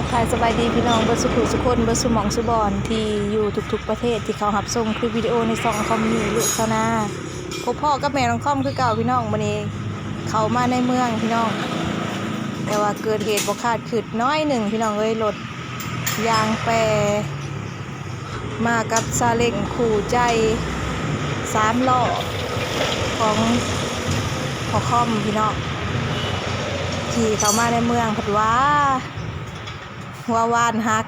ทักทายสบายดีพี่น้องเบอร์สุขุสุคนเบอร์สุหมองสุบอนที่อยู่ทุกๆประเทศที่เขาหับส่งคลิปวิดีโอในซองคอมมีลูกชาวนาพบพ่อกับแม่น้องคอมคือเก่าพี่น้องวันนี้เขามาในเมืองพี่น้อง แต่ว่าเกิดเหตุบ่คาดคิดน้อยหนึ่งพี่น้องเอ้ยรถยางแปรมากับซาเล้งขู่ใจสามล้อของพอคอมพี่น้องขี่เขามาในเมืองผัดว่า หัววานหัก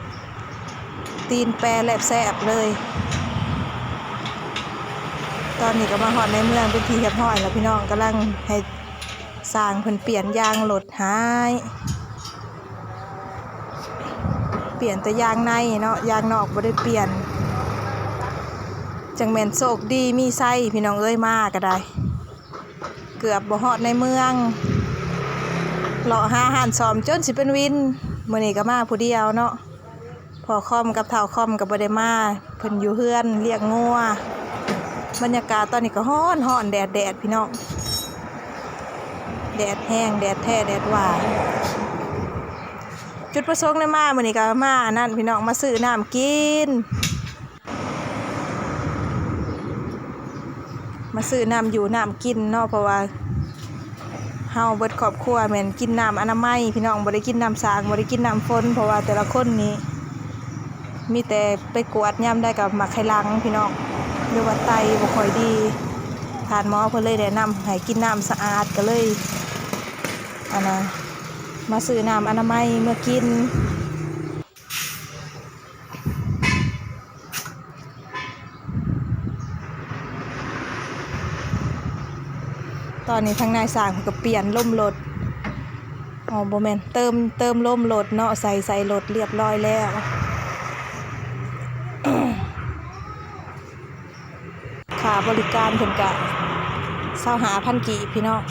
ตีนแปรแหลบแสบเลย ตอนนี้ก็มาหอดในเมืองเป็นทีเรียบร้อยแล้วพี่น้องกำลังให้สร้างเพิ่นเปลี่ยนยางรถหายเปลี่ยนแต่ยางในเนาะยางนอกบ่ได้เปลี่ยน จังแม่นโชคดีมีไส้พี่น้องเอ้ยมาก็ได้ เกือบบ่ฮอดในเมืองเลาะหาอาหารซ้อมจนสิเป็นวิน มื้อนี้ก็มาผู้เดียวเนาะพอคอมกับเท่าคอมก็บ่ไดมาเพิ่นอยู่เฮือนเลี้ยงงัวบรรยากาศตอนนี้ก็ร้อนร้อนแดดแดดพี่น้องแดดแห้งแดดแท้แดดหวานจุดประสงค์ในมามื้อนี้ก็มานั่นพี่น้องมาซื้อน้ำกิน มาซื้อน้ำอยู่น้ำกินเนาะเพราะว่า เฮาเบิดครอบครัวแม่นกินน้ำอนามัยพี่น้องบ่ได้กินน้ำสางบ่ได้กินน้ำฝนเพราะว่าแต่ละคนนี้มีแต่ไปกวดย่ำได้กับหมักไข่ลังพี่น้องหรือว่าไตบ่ค่อยดีทานหมอเพิ่นเลยแนะนำให้กินน้ำสะอาดก็เลยอันน่ะมาซื้อน้ำอนามัยเมื่อกิน ตอนนี้ทางนายสร้างก็เปลี่ยนล่มรถอ๋อโบแมนเติมเติมล่มรถเนาะใส่ใส่รถเรียบร้อยแล้วค่าบริการเพิ่นกะเศร้าหาพันกี่พี่น้อง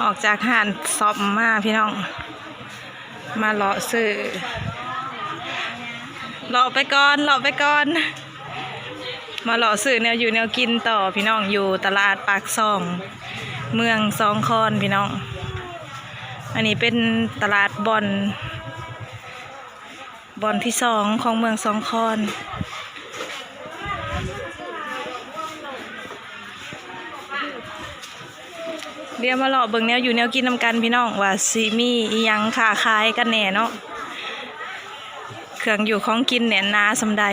ออกจากห้านซอมมาพี่น้อง มาเลาะซื้อเลาะไปก่อนเลาะไปก่อน มาหล่อสื่อแนวอยู่แนวกินต่อพี่น้องอยู่ตลาดปากซอง เมืองสองคอนพี่น้อง อันนี้เป็นตลาดบอนบอนที่สองของเมืองสองคอนเดี๋ยวมาหล่อเบิ่งแนวอยู่แนวกินนำกันพี่น้องว่าซีมีอียังขาคายกันแหน่เนาะเครื่องอยู่ของกินเนี่ยนาสำใด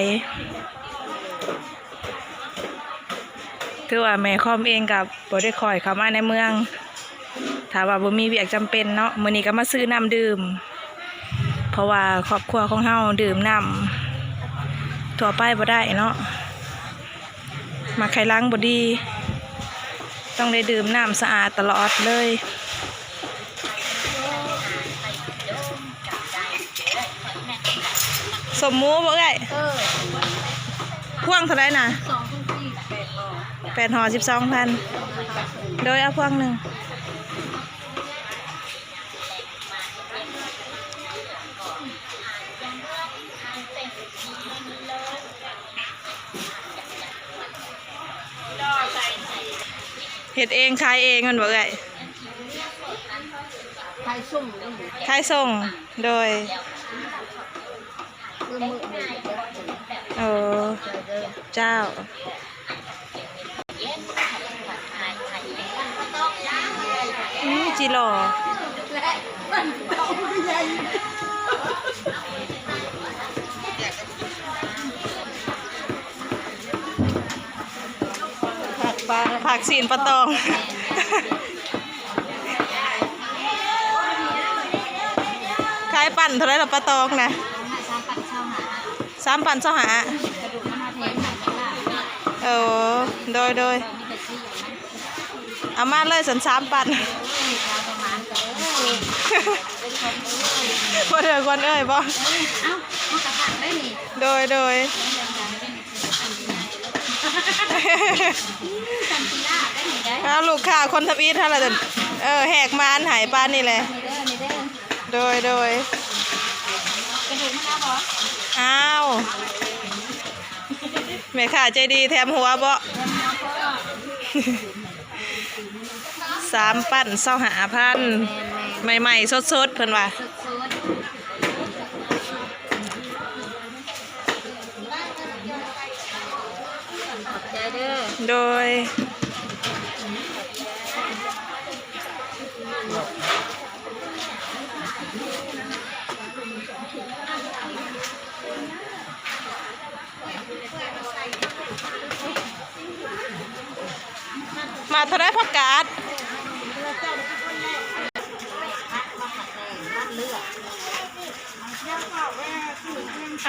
คือว่าแม่คอมเองกับบ่ได้คอยเข้ามาในเมืองถ้าว่าบ่มีเวียกจำเป็นเนาะมื้อนี้ก็มาซื้อน้ำดื่ม เพราะว่าครอบครัวของเฮาดื่มน้ำทั่วไปบ่ได้เนาะมาไขล้างบ่ดี ต้องได้ดื่มน้ำสะอาดตลอดเลยสมมูบ่เอ้ยเออพ่วงเท่าไหร่น่ะสองพันสี่แปดห่อ แปดห่อสิบสองพัน โดยเอาพวงหนึ่ง เห็ดเองขายเองมันบอกไงไทยสุ่มเลยหมูขายส่ง โดยเออมือโอ้เจ้า จีหล่อและมันเอาใหญ่ผักปลาผักสีนปลาตองขายปั่นเท่าไหรล่ะปลาตองนะสามปันเช่าหาสามปั่นเจ้าหากระดูกมหาเทนหายไม่ได้เออโดยโดยมีแต่ที่อย่างนั้นเอามาเลยสันสามปั่น บ่เดือคนเอ้ยบ่เอ้าเอากระถางได้นี่โดยโดยทำกีฬาได้นี่ได้ถ้าลูกค้าคนทำอีทท่านละเดินเออแหกมานหายปานนี่แหละ นี่เด้อนี่เด้อโดยโดยกระดูกมะนาวบ่อ้าวแม่ค้าใจดีแถมหัวบ่เดินมาก็สามปั้นเศร้าหาพัน แม่น ใหม่ๆ สดๆเพิ่นว่าโดยมาท่าไรพักกาดเอา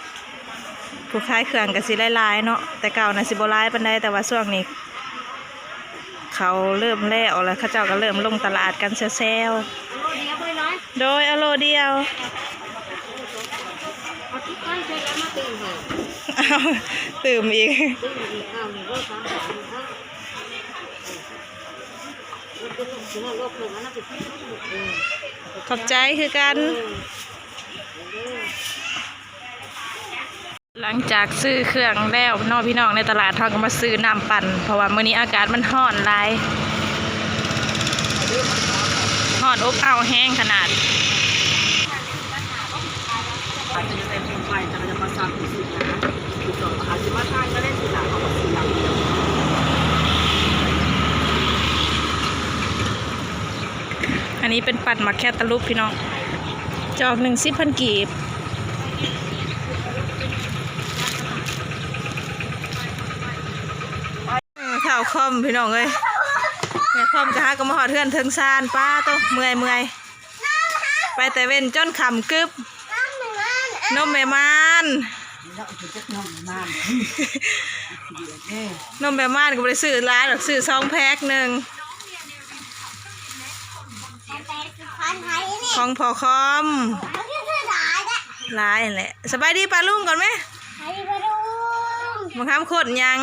ผู้ค้ายเครื่องกับสิไลไลเนาะแต่เก่านะสิบ่ลายปานได้แต่ว่าช่วงนี้ เขาเริ่มแล้วแล้วเขาเจ้าก็เริ่มลงตลาดกันเซลๆโดยอโลเดียวตื่มอีกขอบใจคือกัน หลังจากซื้อเครื่องแล้วนอกพี่น้องในตลาดทองก็มาซื้อน้ำปั่นเพราะว่ามื้อนี้อากาศมันห้อนหลายห้อนอบเอาแห้งขนาดอันนี้เป็นปั่นมาแค่ตะลุบพี่น้อง จอกหนึ่งสิบพันกีบเออเท้า คอมพี่น้องเอ้ยแม่คอมจะหาก็มาหอดเทือนเทิงซานป้าโตะเมื่อยเมื่อยไปแต่เว้นจนขำกึบนมแม่มานแล้วถึงจะนอนนานเอ๊ะนมแม่มานก็บ่ไปซื้อร้านหรอกซื้อซองแพ็คหนึ่งของพอคอมร้ายนั่นแหละสบายดีปลาลุงก่อนไหมบางคำโคตรยัง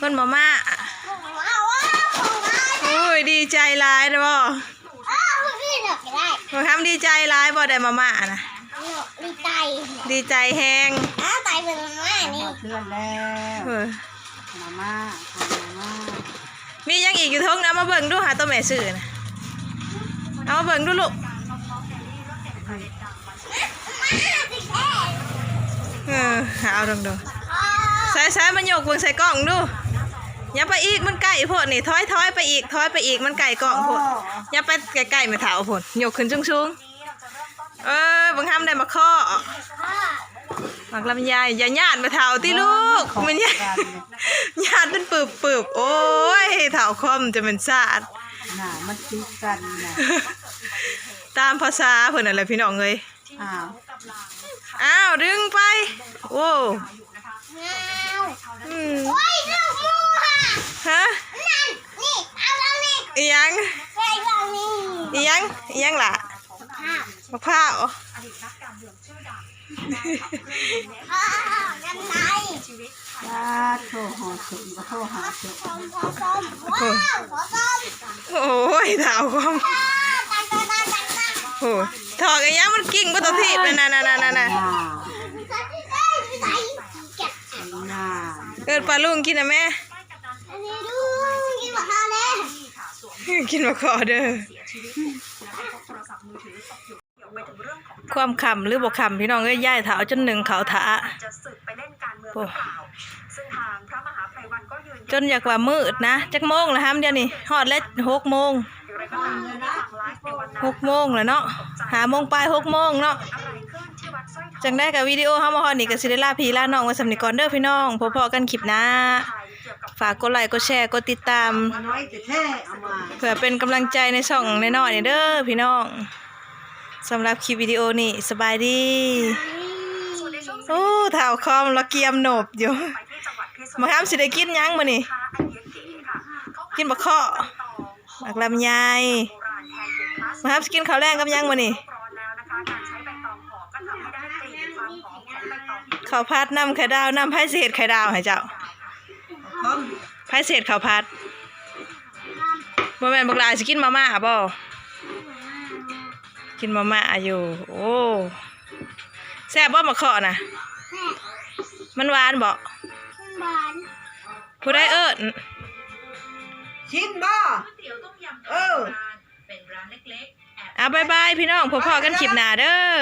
คนมาม่าโอ้ยดีใจร้ายนะบ่บางคำดีใจร้ายบ่ได้มาม่านะดีใจแฮงเพื่อนแล้วเออมาม่ามาม่ามียังอีกอยู่ทงนะมาเบิ่งดูหาตัวแม่ซื้อนะเอามาเบิ่งดูลูกเออหาเอาดงดูใส่ใส่มันโยกเบิ่งใส่กล่องดู อย่าไปอีกมันไก่โพดนี่ถอยถอยไปอีกถอยไปอีกมันไก่กล่องโพดอย่าไปไก่ๆไม่เถาโพดโยกขึ้นสูงๆเออบางคำได้มาข้อมักลำไยอย่าญาติมาเถาที่ลูกมันญาติญาติเป็นปึบปึบๆโอ้ยเถาคอมจะเป็นศาสตร์น่ะมันคิดกันนะตามภาษาเพิ่นนั่นแหละพี่น้องเอ้ยอ้าวอ้าวดึงไปโอ้อืม ฮะอีหยังอีหยังอีหยังล่ะมะพร้าวญาติโทรหาถึงก็โทรหาถึงโอ้ยเท้าคอมโอ้ยถอกอีหยังมันกิ่งบ่ต้องทีนั่นน่ะนั่นน่ะนั่นน่ะน่าน่าเกิดปลาลุงกินนะแม่ กินมาขอเด้อความขำหรือบ่ขำพี่น้องเอ้ยย่ายเถาจนหนึ่งเขาถาจะสึกไปเล่นการเมืองหโอ้รือเปล่าซึ่งทางพระมหาไพรวันก็ยืนจนอยากว่ามืดนะจักโมงแล้วฮัมเดี๋ยวนี้ฮอดแล้วหกโมงอยู่ไรก็ตามจากไลฟ์ในวันนั้นหกโมงแล้วเนาะหาโมงปลายหกโมงเนาะอะไรขึ้นที่วัดสร้อยทองจังได้กับวิดีโอเฮามาฮอดนี่ก็สิได้ลาพี่ลาน้องไว้สำนึกก่อนเด้อพี่น้องพบพอกันคลิปหน้า ฝากกดไลค์กดแชร์กดติดตาม น้อยแต่แท้เอามาเพื่อเป็นกำลังใจในช่องน้อยๆนี่เด้อพี่น้องสำหรับคลิปวิดีโอนี้สบายดีโอ้เท้าคอมเราเกียมหนบอยู่มาห้ามสิได้กินยังมื้อนี้ค้าไอเดียเก๋ค่ะเขากินบะข้อใบตองมักลำไยโบราณแทนถุงพลามาครับกินข้าวแรงกับยังมื้อนี่ข้าวผัดน้ำไข่ดาวน้ำไผ่เศษไข่ดาวให้เจ้า ไผ่เศษข้าวผัดบ่แม่นบักหลาสิกินมาม่าบ่กินมาม่าอยู่ โอ้แซ่บบ่มะเคาะน่ะมันหวานบ่ผู้ใดเอิ้นชิ้นบ่เตี๋ยวต้มยำเออเป็นร้านเล็กๆแอบอะบ๊ายบายพี่น้องพบพอกันคลิปหน้าเด้อ